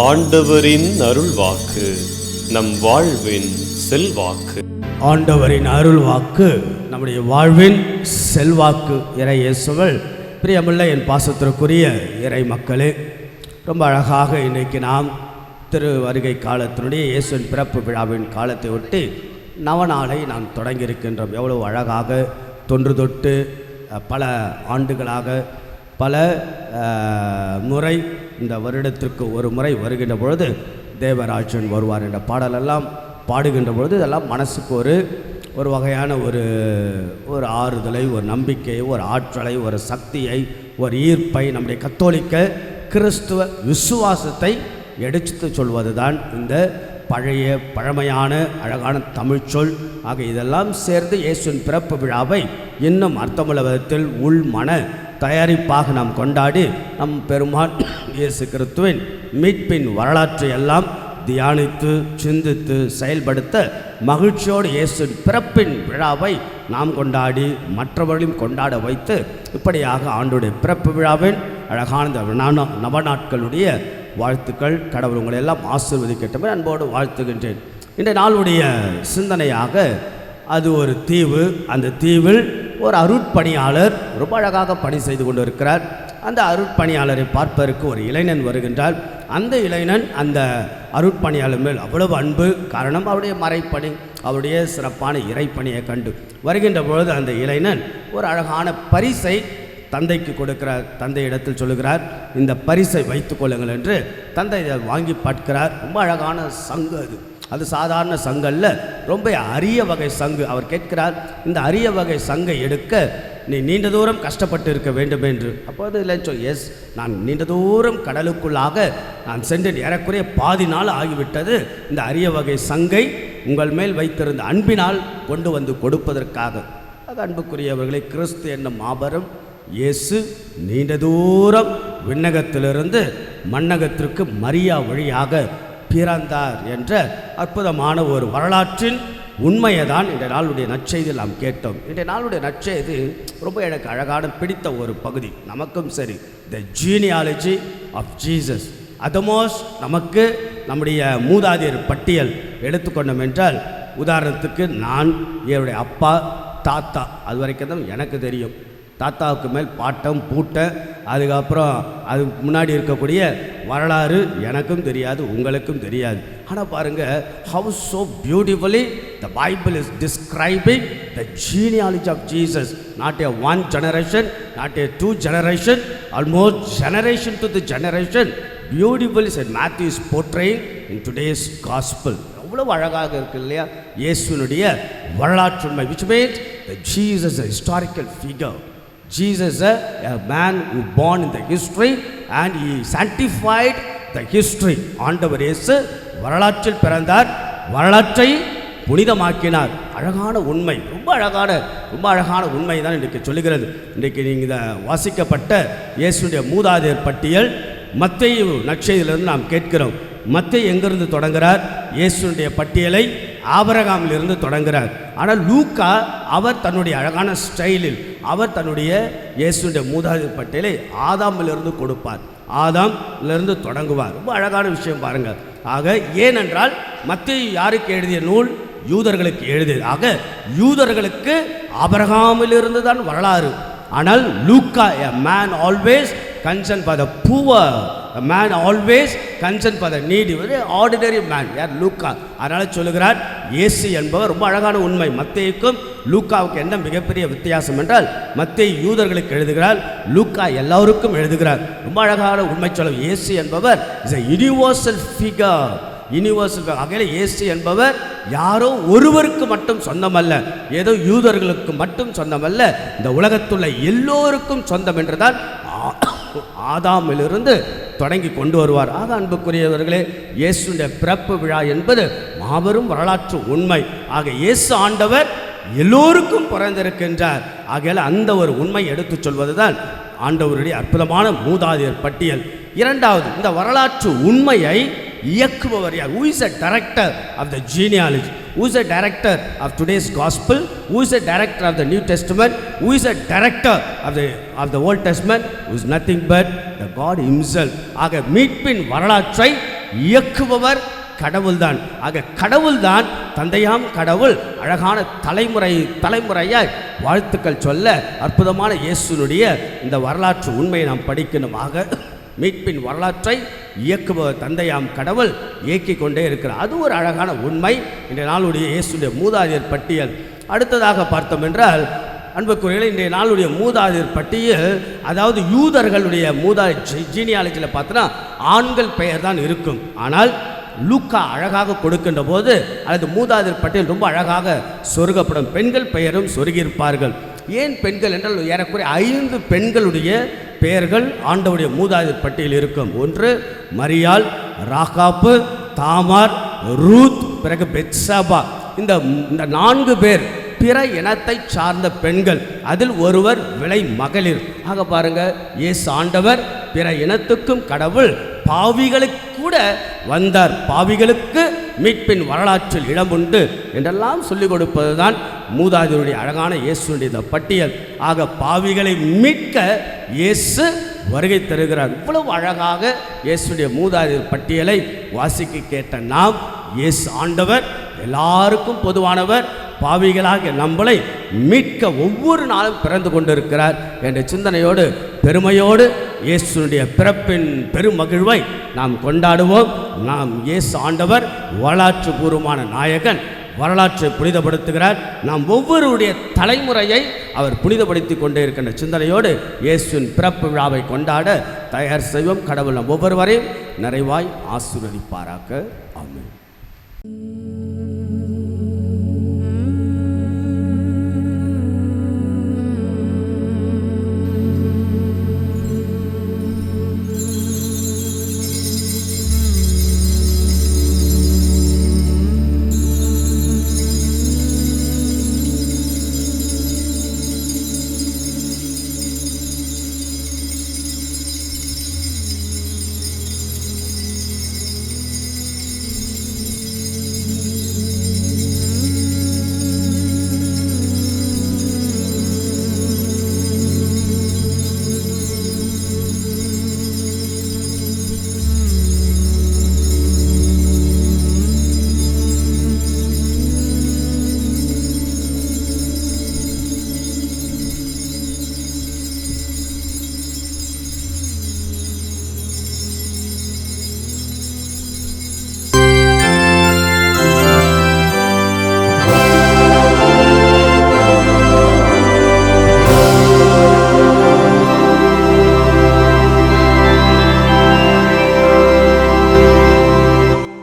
ஆண்டவரின் அருள்வாக்கு நம் வாழ்வின் செல்வாக்கு. ஆண்டவரின் அருள் வாக்கு நம்முடைய வாழ்வின் செல்வாக்கு இறை இயேசுவல் பிரியமுள்ள என் பாசத்திற்குரிய இறை மக்களே ரொம்ப அழகாக இன்றைக்கு நாம் திரு வருகை காலத்தினுடைய இயேசுவின் பிறப்பு விழாவின் காலத்தை ஒட்டி நவநாளை நாம் தொடங்கியிருக்கின்றோம். எவ்வளவு அழகாக தொன்று தொட்டு பல ஆண்டுகளாக பல முறை இந்த வருடத்திற்கு ஒரு முறை வருகின்ற பொழுது தேவராஜன் வருவார் என்ற பாடலெல்லாம் பாடுகின்ற பொழுது இதெல்லாம் மனசுக்கு ஒரு ஒரு வகையான ஒரு ஒரு ஆறுதலை ஒரு நம்பிக்கையை ஒரு ஆற்றலை ஒரு சக்தியை ஒரு ஈர்ப்பை நம்முடைய கத்தோலிக்க கிறிஸ்துவ விசுவாசத்தை எடுத்து சொல்வது தான் இந்த பழைய பழமையான அழகான தமிழ்ச்சொல் ஆக இதெல்லாம் சேர்ந்து இயேசுவின் பிறப்பு விழாவை இன்னும் அர்த்தமுள்ள விதத்தில் உள் மன தயாரிப்பாக நாம் கொண்டாடி நம் பெருமான் இயேசு கிறிஸ்துவின் மீட்பின் வரலாற்றை எல்லாம் தியானித்து சிந்தித்து செயல்படுத்த மகிழ்ச்சியோடு இயேசு பிறப்பின் விழாவை நாம் கொண்டாடி மற்றவர்களையும் கொண்டாட வைத்து இப்படியாக ஆண்டுடைய பிறப்பு விழாவின் அழகான இந்த நவநாட்களுடைய வாழ்த்துக்கள் கடவுள் உங்களை எல்லாம் ஆசீர்வதிக்கட்டும் அன்போடு வாழ்த்துகின்றேன். இன்றைய நாளுடைய சிந்தனையாக அது ஒரு தீவு. அந்த தீவில் ஒரு அருட்பணியாளர் ரொம்ப அழகாக பணி செய்து கொண்டு இருக்கிறார் அந்த அருட்பணியாளரை பார்ப்பதற்கு ஒரு இளைஞன் வருகின்றார் அந்த இளைஞன் அந்த அருட்பணியாளர் மேல் அவ்வளவு அன்பு காரணம் அவருடைய மறைப்பணி அவருடைய சிறப்பான இறைப்பணியை கண்டு வருகின்ற பொழுது அந்த இளைஞன் ஒரு அழகான பரிசை தந்தைக்கு கொடுக்கிறார் தந்தை இடத்தில் சொல்லுகிறார் இந்த பரிசை வைத்துக் கொள்ளுங்கள் என்று தந்தை இதை வாங்கி பார்க்கிறார். ரொம்ப அழகான சங்கு அது. அது சாதாரண சங்கல்ல ரொம்ப அரிய வகை சங்கு. அவர் கேட்கிறார் இந்த அரிய வகை சங்கை எடுக்க நீ நீண்ட தூரம் கஷ்டப்பட்டு இருக்க வேண்டும் என்று. அப்போது இல்லை எஸ் நான் நீண்ட தூரம் கடலுக்குள்ளாக நான் சென்று ஏறக்குறைய பாதி நாள் ஆகிவிட்டது. இந்த அரிய வகை சங்கை உங்கள் மேல் வைத்திருந்த அன்பினால் கொண்டு வந்து கொடுப்பதற்காக. அது அன்புக்குரியவர்களை கிறிஸ்து என்னும் மாபெரும் இயேசு நீண்ட தூரம் விண்ணகத்திலிருந்து மண்ணகத்திற்கு மரியா வழியாக பிறந்தார் என்ற அற்புதமான ஒரு வரலாற்றின் உண்மையை தான் இன்றைய நாளுடைய நற்செய்தியில் நாம் கேட்டோம். இன்றைய நாளுடைய நற்செய்தி ரொம்ப எனக்கு அழகான பிடித்த ஒரு பகுதி. நமக்கும் சரி. த ஜீனியாலஜி ஆஃப் ஜீசஸ் அதமோஸ் நமக்கு நம்முடைய மூதாதையர் பட்டியல் எடுத்துக்கொண்டோம் என்றால் உதாரணத்துக்கு நான் என்னுடைய அப்பா தாத்தா அது வரைக்கும் தான் எனக்கு தெரியும். தாத்தாவுக்கு மேல் பாட்டம் பூட்டை அதுக்கப்புறம் அதுக்கு முன்னாடி இருக்கக்கூடிய வரலாறு எனக்கும் தெரியாது உங்களுக்கும் தெரியாது. ஆனால் பாருங்கள் how so beautifully the Bible is describing the genealogy of Jesus not a one generation not a two generation almost generation to the generation beautiful is Matthew is portraying in today's gospel அவ்வளவு அழகாக இருக்கு இல்லையா? இயேசுனுடைய வரலாற்றுண்மை which means that Jesus is a Jesus a, a man who born in the history and he sanctified the history. ஆண்டவர் இயேசு வரலாற்றில் பிறந்தார். வரலாற்றை புனிதமாக்கினார். அழகான உண்மை ரொம்ப அழகான ரொம்ப அழகான உண்மை தான் இன்றைக்கு சொல்லுகிறது. இன்றைக்கு நீங்கள் வாசிக்கப்பட்ட இயேசுடைய மூதாதையர் பட்டியல் மத்தேயு நற்செய்தியிலிருந்து நாம் கேட்கிறோம். மத்தேயு எங்கிருந்து தொடங்குகிறார் இயேசுடைய பட்டியலை ஆபரகாமிலிருந்து தொடங்குகிறார் ஆனால் லூக்கா அவர் தன்னுடைய அழகான ஸ்டைலில் அவர் தன்னுடைய இயேசுடைய மூதாதி பட்டியலை ஆதாமிலிருந்து கொடுப்பார். ஆதாம்லேருந்து தொடங்குவார். ரொம்ப அழகான விஷயம் பாருங்கள் ஆக ஏனென்றால் மத்திய யாருக்கு எழுதிய நூல்? யூதர்களுக்கு எழுதியது. ஆக யூதர்களுக்கு ஆபரகாமிலிருந்து தான் வரலாறு. ஆனால் லூக்கா a man always concern for the poor man always concern for the needy ஒரு ஆர்டினரி மேன் யார் லூக்கா அதனால் சொல்லுகிறார் இயேசு என்பவர் ரொம்ப அழகான உண்மை. மத்தேயுக்கும் லூக்காவுக்கு என்ன மிகப்பெரிய வித்தியாசம் என்றால் மத்திய யூதர்களுக்கு எழுதுகிறார் லூக்கா எல்லாருக்கும் எழுதுகிறார். ரொம்ப அழகான உண்மை சொல்ல இயேசு என்பவர் is a universal figure universal அகையில இயேசு என்பவர் யாரோ ஒருவருக்கு மட்டும் சொந்தமல்ல ஏதோ யூதர்களுக்கு மட்டும் சொந்தமல்ல இந்த உலகத்துள்ள எல்லோருக்கும் சொந்தம் என்றுதான் ஆதாமிலிருந்து தொடங்கி கொண்டு வருவார். ஆக அன்புக்குரியவர்களே இயேசுடைய பிறப்பு விழா என்பது மாபெரும் வரலாற்று உண்மை. ஆக இயேசு ஆண்டவர் எல்லோருக்கும் பிறந்திருக்கின்றார். ஆகையால் அந்த ஒரு உண்மை எடுத்துச் சொல்வதுதான் ஆண்டவருடைய அற்புதமான மூதாதையர் பட்டியல். இரண்டாவது இந்த வரலாற்று உண்மையை இயக்குபவர் யார்? Who is a director of the genealogy who is a director of today's gospel who is a director of the new testament who is a director of the of the old testament who is nothing but the god himself ஆக மீட்பின் வரலாற்றை இயக்குபவர் கடவுள்தான் ஆக கடவுள்தான் தந்தையாம் கடவுள் அழகான தலைமுறை தலைமுறையாய் வாழ்த்துக்கள் சொல்ல அற்புதமான இயேசுனுடைய இந்த வரலாற்று உண்மையை நாம் படிக்கணுமாக மீட்பின் வரலாற்றை இயக்குப தந்தையாம் கடவுள் இயக்கிக் கொண்டே இருக்கிறார். அது ஒரு அழகான உண்மை. இன்றைய நாளுடைய இயேசுடைய மூதாதையர் பட்டியல். அடுத்ததாக பார்த்தோம் என்றால் அன்புக்குறையில் இன்றைய நாளுடைய மூதாதையர் பட்டியல் அதாவது யூதர்களுடைய மூதா ஜீனியாலஜியில் பார்த்தோன்னா ஆண்கள் பெயர் தான் இருக்கும். ஆனால் லூக்கா அழகாக கொடுக்கின்ற போது அல்லது மூதாதையர் பட்டியல் ரொம்ப அழகாக சொருகப்படும். பெண்கள் பெயரும் சொருகியிருப்பார்கள். ஏன் பெண்கள் என்றால் ஏறக்குறைய ஐந்து பெண்களுடைய பெயர்கள் ஆண்டவுடைய மூதாதையர் பட்டியல் இருக்கும். ஒன்று மரியால் ராகாப்பு தாமார் ரூத் பிறகு பெட்சாபா இந்த இந்த நான்கு பேர் பிற இனத்தை சார்ந்த பெண்கள். அதில் ஒருவர் விலை மகளிர். ஆக பாருங்க இயேசு ஆண்டவர் பிற இனத்துக்கும் கடவுள் பாவிகளுக்கு கூட வந்தார். பாவிகளுக்கு மீட்பின் வரலாற்றில் இடம் உண்டு என்றெல்லாம் சொல்லிக் கொடுப்பதுதான் மூதாதியுடைய அழகான இயேசுடைய இந்த பட்டியல். ஆக பாவிகளை மீட்க இயேசு வருகை தருகிறார். இவ்வளவு அழகாக இயேசுடைய மூதாதி பட்டியலை வாசிக்க கேட்ட நாம் இயேசு ஆண்டவர் எல்லாருக்கும் பொதுவானவர் பாவிகளாக நம்மளை மீட்க ஒவ்வொரு நாளும் பிறந்து கொண்டிருக்கிறார் என்ற சிந்தனையோடு பெருமையோடு இயேசுனுடைய பிறப்பின் பெருமகிழ்வை நாம் கொண்டாடுவோம். நாம் இயேசு ஆண்டவர் வரலாற்று பூர்வமான நாயகன் வரலாற்றை புனிதப்படுத்துகிறார். நாம் ஒவ்வொருடைய தலைமுறையை அவர் புனிதப்படுத்தி கொண்டே இருக்கின்ற சிந்தனையோடு இயேசுவின் பிறப்பு விழாவை கொண்டாட தயார் செய்வோம். கடவுள் நம் ஒவ்வொருவரையும் நிறைவாய் ஆசீர்வதிப்பாராக. ஆமாம்